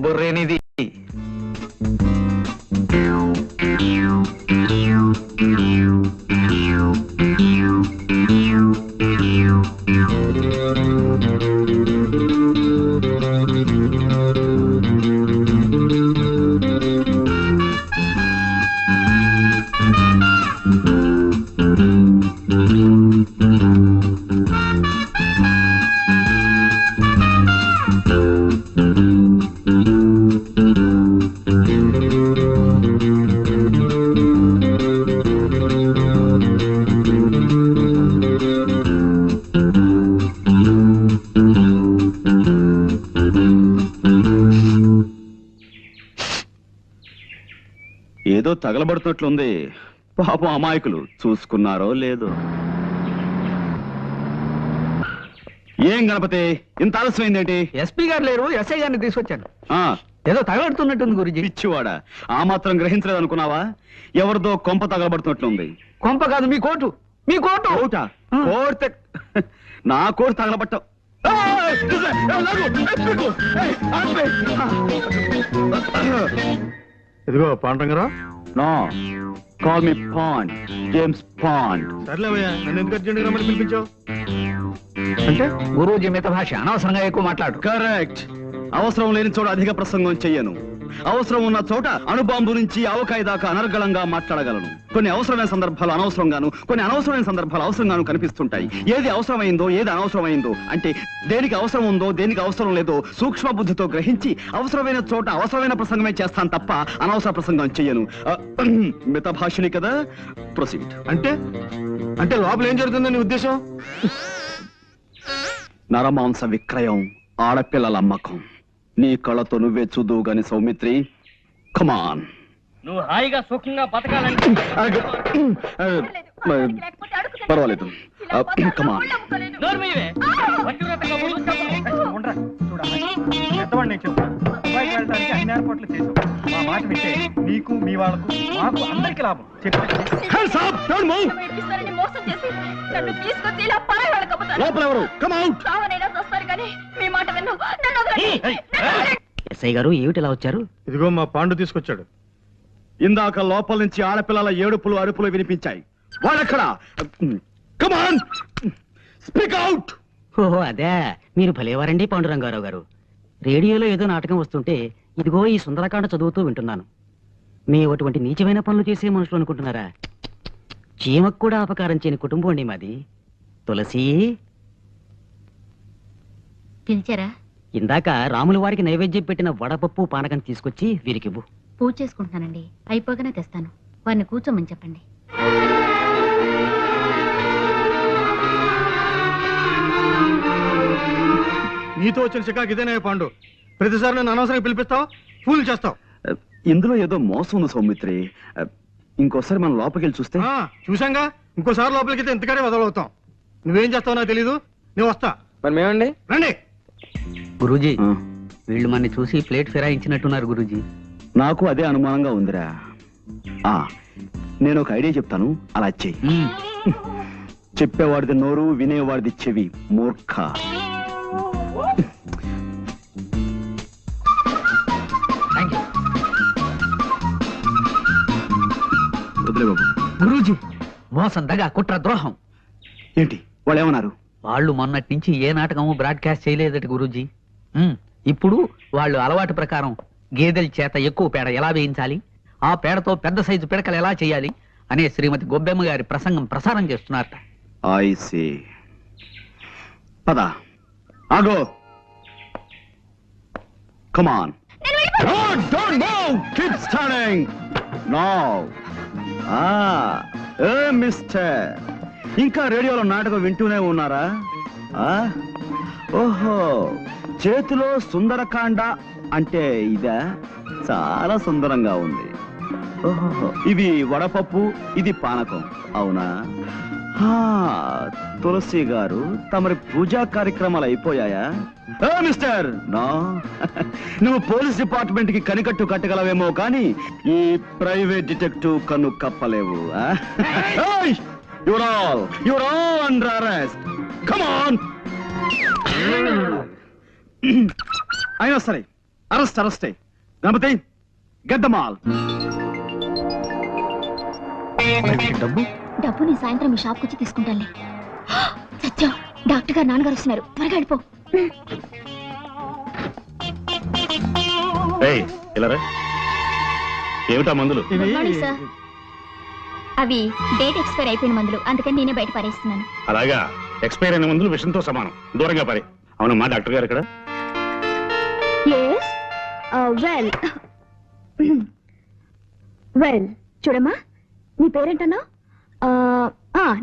బుర్రేనిది ఏదో తగలబడుతున్నట్లుంది. పాపం అమాయకులు చూసుకున్నారో లేదో. ఏం గణపతి? ఇంత ఆలస్యమైందేంటి? ఎస్పీ గారు లేరు ఎస్ఐ గారిని తీసుకొచ్చాను ఆ, ఏదో తగలడుతున్నట్టుంది గురుజీ. పిచ్చివాడా. ఆ మాత్రం గ్రహించలేదు అనుకున్నావా ఎవరిదో కొంప తగలబడుతున్నట్లుంది. కొంప కాదు మీ కోటు. మీ కోటు. కోట? నా కోట్ తగలబట్టావు ఏయ్, చూసే, ఏయ్, లాగు, ఏయ్, పీకు, ఏయ్, ఆపే. ఇదిగో Pandurangarao. No. Call me Bond. James Bond. సర్లేవయ్యా నన్ను ఎందుకు అర్జెంట్ రమ్మని పిలిపించావు? అంటే గురూజీ మిత భాష అనవసరంగా ఎక్కువ మాట్లాడు. కరెక్ట్. అవసరం లేని చోట అధిక ప్రసంగం చెయ్యను. అవసరం ఉన్న చోట అణుబాంబు నుంచి ఆవకాయ దాకా అనర్గళంగా మాట్లాడగలను. కొన్ని అవసరమైన సందర్భాలు అనవసరంగాను కొన్ని అనవసరమైన సందర్భాలు అవసరంగాను కనిపిస్తుంటాయి. ఏది అవసరమైందో ఏది అనవసరమైందో అంటే దేనికి అవసరం ఉందో దేనికి అవసరం లేదో సూక్ష్మ బుద్ధితో గ్రహించి అవసరమైన చోట అవసరమైన ప్రసంగమే చేస్తాను తప్ప అనవసర ప్రసంగం చెయ్యను. మిత భాషని కదా? ప్రొసీడ్. అంటే? అంటే లోపల ఏం జరుగుతుందని నీ ఉద్దేశం? నరమాంస విక్రయం ఆడపిల్లల అమ్మకం నీ కళ్ళతో నువ్వే చూదువు గాని సౌమిత్రి. కమాన్ నువ్వు హాయిగా సుఖంగా బతకాలంటే పర్వాలేదు. కమాన్ నోరు మీవే. పతివ్రతగా ముందుకు చెప్పు. ఉండరా చూడమ్మా పెద్దవాడిని నేను చెప్తాను. దుబాయ్కి వెళ్ళడానికి అన్ని ఏర్పాట్లు మా మాట వింటే నీకు మీ వాళ్ళకు మాకు అందరికీ లాభం. చెప్పు. ఏడిపిస్తారని మోసం చేసి నన్ను తీసుకొచ్చి ఇలా పరాయి వాళ్ళకి అమ్ముతారు. లోపల ఎవరు? చావనైనా? ఎస్ఐ గారు ఏమిటి ఇలా వచ్చారు? ఇదిగో మా పాండు తీసుకొచ్చాడు. ఇందాక లోపల నుంచి ఆడపిల్లల ఏడుపులు అరుపులు వినిపించాయి. వాళ్ళెక్కడ కమాన్ స్పీక్ అవుట్ ఓహో అదే. మీరు భలేవారండి పాండురంగారావు గారు. రేడియోలో ఏదో నాటకం వస్తుంటే ఇదిగో ఈ సుందరకాండ చదువుతూ వింటున్నాను. మీ అటువంటి నీచమైన పనులు చేసే మనుషులు అనుకుంటున్నారా? చీమకు కూడా అపకారం చేయని కుటుంబం అండి మాది. తులసి? పిలిచారా? ఇందాక రాముల వారికి నైవేద్యం పెట్టిన వడపప్పు పానకం తీసుకొచ్చి వీరికివ్వు. పూజ చేసుకుంటున్నానండి. అయిపోగానే తెస్తాను. వారిని కూర్చోమని చెప్పండి. నీతో వచ్చిన చికాకు ఇదేనే పాండు. ప్రతిసారి నన్ను అనవసరంగా పిలిపిస్తావు? ఫూల్ చేస్తావు. ఇందులో ఏదో మోసం ఉంది సౌమిత్రి. ఇంకోసారి మనం లోపలికి వెళ్ళి చూస్తే? ఆ, చూశాంగా? ఇంకోసారి లోపలికి అయితే ఇంతకాడే వదలవుతాం. నువ్వేం చేస్తావు నాకు తెలీదు. నేను వస్తా. మరి మేమండి రండి. గురూజీ వీళ్ళు మనని చూసి ప్లేట్ ఫిరాయించినట్టున్నారు గురూజీ. నాకు అదే అనుమానంగా ఉందిరా. ఆ నేను ఒక ఐడియా చెప్తాను అలా చెయ్యి. చెప్పేవాడిది నోరు వినేవాడిది చెవి మూర్ఖ. గురూజీ మోసం దగా కుట్ర ద్రోహం. ఏంటి వాళ్ళు ఏమన్నారు వాళ్ళు మొన్నటి నుంచి ఏ నాటకము బ్రాడ్కాస్ట్ చేయలేదట గురూజీ. ఇప్పుడు వాళ్ళు అలవాటు ప్రకారం గేదెల చేత ఎక్కువ పేడ ఎలా వేయించాలి? ఆ పేడతో పెద్ద సైజు పిడకలు ఎలా చేయాలి? అనే శ్రీమతి గొబ్బెమ్మ గారి ప్రసంగం ప్రసారం చేస్తున్నారట. ఐ సే పద. ఆగో. Come on don't move keep standing no ఆ. ఏ మిస్టర్ ఇంకా రేడియోలో నాటకం వింటూనే ఉన్నారా? ఆ? ఓహో. చేతిలో సుందరకాండ అంటే ఇదా చాలా సుందరంగా ఉంది. ఇవి వడపప్పు ఇది పానకం. అవునా? తులసి గారు తమరి పూజా కార్యక్రమాలు అయిపోయాయా? మిస్టర్! నో? నువ్వు పోలీస్ డిపార్ట్మెంట్కి కనికట్టు కట్టగలవేమో కానీ ఈ ప్రైవేట్ డిటెక్టివ్ కన్ను కప్పలేవు you're all you're all under arrest come on! అయినా సరే అరెస్ట్ అరెస్టే గణపతి గద్దమాల్. డబ్బు? డబ్బు నేను సాయంత్రం మీ షాప్కి వచ్చి తీసుకుంటానులే. సత్యం డాక్టర్ గారు నాన్నగారు వస్తున్నారు. త్వరగా వెళ్ళిపో. ఏమిటా మందులు. అవి డేట్ ఎక్స్పైర్ అయిపోయిన మందులు. అందుకని నేనే బయట పారేస్తున్నాను. అలాగా. ఎక్స్పైర్ అయిన మందులు విషంతో సమానం. దూరంగా పరి. అవునమ్మా డాక్టర్ గారు ఇక్కడ వెల్. వెల్. చూడమ్మా నీ పేరేంటన్నా?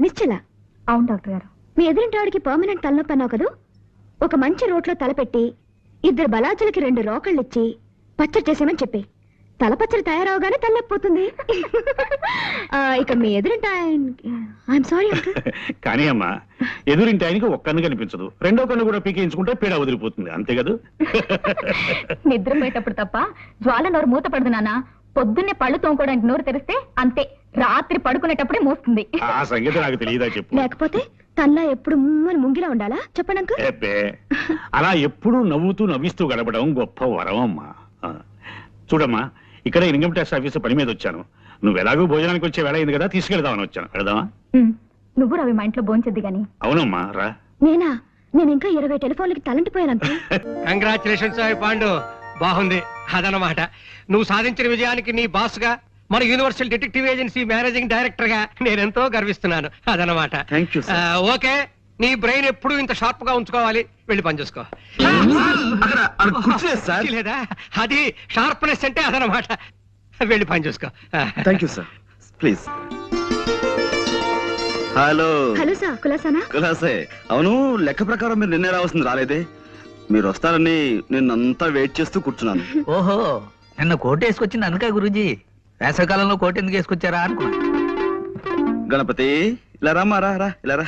నిశ్చల. అవును డాక్టర్ గారు. మీ ఎదురింటాడికి పర్మనెంట్ తలనొప్పి అన్నావు కదూ? ఒక మంచి రోట్లో తలపెట్టి ఇద్దరు బలాజులకి రెండు రోకళ్ళు ఇచ్చి పచ్చడి చేసేమని చెప్పి. తల పచ్చడి తయారవగానే తలనొప్పిపోతుంది ఆ, ఇక మీ ఎదురింటా ఐఎమ్ సారీ కానీ అమ్మా ఎదురింటి ఆయనకి ఒక్క కన్ను కనిపించదు. రెండో కన్ను కూడా పీకించుకుంటే పీడ వదిలిపోతుంది. అంతే కదా? నిద్రపోయేటప్పుడు తప్ప జ్వాల నోరు మూత పడదు నాన్న. పొద్దున్నే పళ్ళు తోముకోవడానికి నోరు తెరిస్తే అంతే. రాత్రి పడుకునేటప్పుడే మూస్తుంది. ఆ సంగతి నాకు తెలియదా చెప్పు. లేకపోతే తనలా ఎప్పుడు ముమ్మని ముంగిలా ఉండాలా? చెప్పండి అంకుల్ ఏబ్బే, అలా ఎప్పుడూ నవ్వుతూ నవ్విస్తూ గడపడం గొప్ప వరం అమ్మా. చూడమ్మా ఇక్కడ ఇన్కమ్ ట్యాక్స్ ఆఫీస్ పని మీద వచ్చాను. నువ్వు ఎలాగో భోజనానికి వచ్చే వేళ అయింది కదా తీసుకెళ్దామని వచ్చాను. వెళదామా? నువ్వు రవి మా ఇంట్లో భోంచద్ది గాని. అవునమ్మా రా. నేనా? నేను ఇంకా ఇరవై టెలిఫోన్లకి తలంటిపోయాను కంగ్రాచులేషన్స్ పాండు. బాగుంది. అదనమాట. నువ్వు సాధించిన విజయానికి నీ బాస్గా మన యూనివర్సల్ డిటెక్టివ్ ఏజెన్సీ మేనేజింగ్ డైరెక్టర్గా నేను ఎంతో గర్విస్తున్నాను అదనమాట ఓకే. నీ బ్రెయిన్ ఎప్పుడు ఇంత షార్ప్గా ఉంచుకోవాలి. వెళ్ళి పని చూసుకో. లేదా? అది షార్ప్నెస్ అంటే అదనమాట. వెళ్ళి పని చూసుకో. Thank you sir please hello hello sir. కులాసానా? కులాసే. అవును లెక్క ప్రకారం మీరు నిన్నే రావాల్సింది రాలేదే. మీరు వస్తారని నిన్నంతా వెయిట్ చేస్తూ కూర్చున్నాను. ఓహో నిన్న కోట్ వేసుకొచ్చింది అందుకే గురూజీ. వేసవికాలంలో కోట్ ఎందుకు వేసుకొచ్చారా అనుకున్నా. గణపతి ఇలా రామ్మా రా రా ఇలా రా.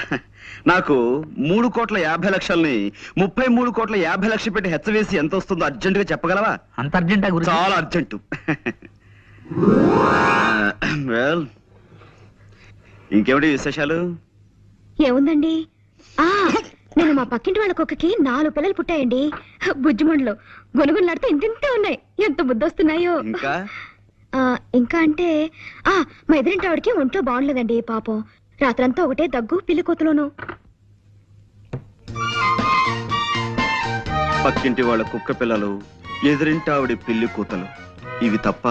నాకు మూడు కోట్ల యాభై లక్షల్ని ముప్పై మూడు కోట్ల యాభై లక్షలు పెట్టి హెచ్చవేసి ఎంత వస్తుందో అర్జెంట్గా చెప్పగలవా? అంత అర్జెంటా చాలా అర్జెంటు. వెల్ ఇంకేమిటి విశేషాలు? ఏముందండి? ఆ నేను మా పక్కింటి వాళ్ళ కుక్కకి నాలుగు పిల్లలు పుట్టాయండి. బుజ్జిమండలు గొనుగులాడితే ఇంతింతే ఉన్నాయి. ఎంత బుద్ధొస్తున్నాయో. ఇంకా? ఆ, ఇంకా అంటే ఆ మా ఎదురింటి ఆవిడకి ఒంట్లో బాగుండలేదండి పాపం. రాత్రంతా ఒకటే దగ్గు పిల్లి కూతులోను పక్కింటి వాళ్ళ కుక్క పిల్లలు ఎదురింటి ఆవిడ పిల్లి కూతలు ఇవి తప్ప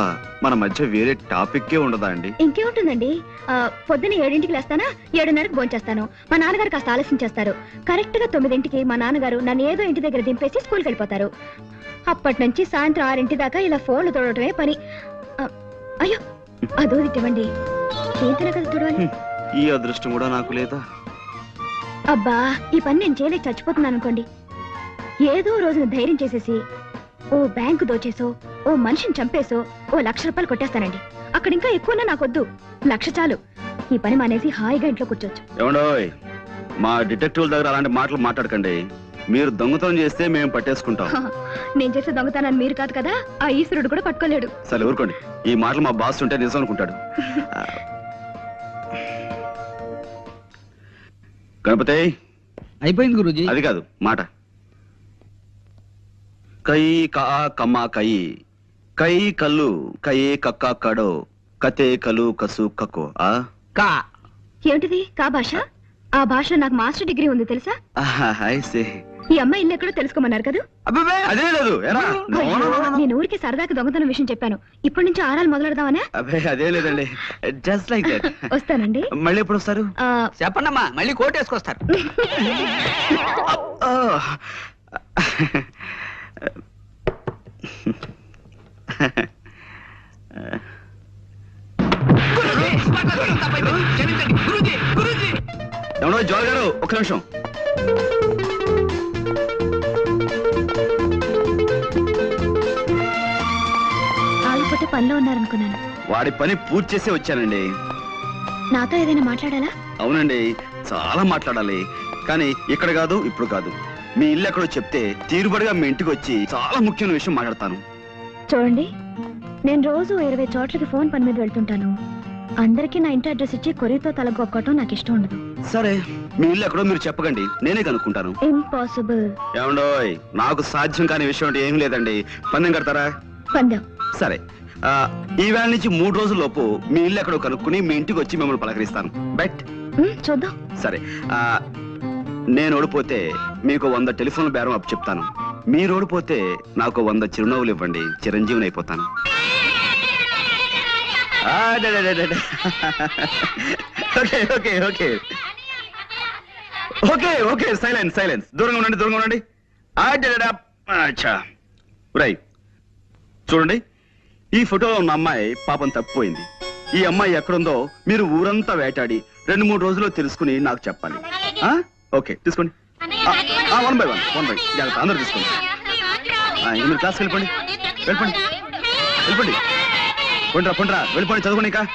మన మధ్య వేరే టాపిక్కే ఉండదా అండి? ఇంకేముంటుందండి ఆ, పొద్దున్న ఏడింటికి లేస్తానా? ఏడున్నరకు భోంచేస్తాను. మా నాన్నగారు కాస్త ఆలస్యం చేస్తారు. కరెక్ట్గా తొమ్మిదింటికి మా నాన్నగారు నన్ను ఏదో ఇంటి దగ్గర దింపేసి స్కూల్కి వెళ్ళిపోతారు అప్పటి నుంచి సాయంత్రం ఆరింటి దాకా ఇలా ఫోన్లు తోడటమే పని. ఆ, అయ్యో అదో ఇటువంటి ఏంటనే కదా చూడాలి ఈ అదృష్టం కూడా నాకు లేదా? అబ్బా ఈ పని నేను చేయలేక చచ్చిపోతున్నాను అనుకోండి. ఏదో రోజున ధైర్యం చేసేసి ఓ బ్యాంకు దోచేసో ఓ మనిషిని చంపేసో ఓ లక్ష రూపాయలు కొట్టేస్తానండి. అక్కడ ఇంకా ఎక్కువన్నా నాకొద్దు. లక్ష చాలు. ఈ పని మానేసి హాయిగా ఇంట్లో కూర్చోవచ్చు. ఏమండోయ్ మా డిటెక్టివ్ల దగ్గర అలాంటి మాటలు మాట్లాడకండి. మీరు దొంగతనం చేస్తే మేము పట్టేసుకుంటాం. నేను చేసే దొంగతనాన్ని మీరు కాదు కదా ఆ ఈశ్వరుడు కూడా పట్టుకోలేడు. సరే ఊరుకోండి. ఈ మాటలు మా బాస్ ఉంటే నిజం అనుకుంటాడు. గణపతి. అయిపోయింది గురూజీ. అది కాదు మాట. కై కా కమ్మ కై కై కల్లు కయే కక్క కడో కతే కలు కసు కకో ఆ? కా. ఏమిటిది? కా భాష? ఆ భాషలో నాకు మాస్టర్ డిగ్రీ ఉంది తెలుసా? హాయ్ సే ఈ అమ్మాయి ఇల్లు ఎక్కడో తెలుసుకోమన్నారు కదా? అబ్బే అదే లేదు. ఎరా నో, నో, నో, నో. నేను ఊరికి సరదాకి దొంగతనం విషయం చెప్పాను. ఇప్పటి నుంచి ఆరాలు మొదలెడదామనే? అబ్బే అదే లేదండి. జస్ట్ లైక్ దట్ వస్తానండి. మళ్ళీ ఎప్పుడు వస్తారు? ఆ, చెప్పండమ్మా మళ్ళీ కోట్ వేసుకొస్తారు. ఆ. ఏమన్నా జోల్ గారు ఒక్క నిమిషం. పనిలో ఉన్నారనుకున్నాను. వాడి పని పూర్తి చేసి వచ్చానండి. నాతో ఏదైనా మాట్లాడాలా? అవునండి చాలా మాట్లాడాలి. కానీ ఇక్కడ కాదు ఇప్పుడు కాదు. మీ ఇల్లు ఎక్కడో చెప్తే తీరుబడిగా మీ ఇంటికి వచ్చి చాలా ముఖ్యమైన విషయం మాట్లాడతాను. చూడండి నేను రోజు ఇరవై చోట్లకి ఫోన్ పని మీద వెళ్తుంటాను. అందరికీ నా ఇంటి అడ్రస్ ఇచ్చి కొరియతో తలగొక్కటం నాకు ఇష్టం ఉండదు. సరే మీ ఇల్లు ఎక్కడో మీరు చెప్పకండి. నేనే కనుక్కుంటాను. ఇంపాసిబుల్ ఏమండోయ్ నాకు సాధ్యం కాని విషయం అంటే ఏం లేదండి. పందెం కడతారా? పందెం. సరే. ఈ వేళ నుంచి మూడు రోజుల లోపు మీ ఇల్లు ఎక్కడో కనుక్కుని మీ ఇంటికి వచ్చి మిమ్మల్ని పలకరిస్తాను. బెట్. చూద్దాం. సరే. నేను ఓడిపోతే మీకు వంద టెలిఫోన్ బేరం అప్పు చెప్తాను. మీరు ఓడిపోతే నాకు వంద చిరునవ్వులు ఇవ్వండి. చిరంజీవిని అయిపోతాను. Okay okay okay. Okay okay silence silence. దూరంగా ఉండండి దూరంగా ఉండండి. అచ్చా రై చూడండి. ఈ ఫోటోలో ఉన్న అమ్మాయి పాపం తప్పిపోయింది. ఈ అమ్మాయి ఎక్కడుందో మీరు ఊరంతా వేటాడి రెండు మూడు రోజుల్లో తెలుసుకుని నాకు చెప్పాలి. ఆ? ఓకే తీసుకోండి. One by one one bye జాగ్రత్త అందరూ తీసుకోండి. ఆ, ఇంక మీరు క్లాస్కి వెళ్ళిపోండి. వెళ్ళిపోండి. వెళ్ళిపోండి. పండ్రా పండ్రా వెళ్ళిపోండి. చదువుకోండి ఇంకా.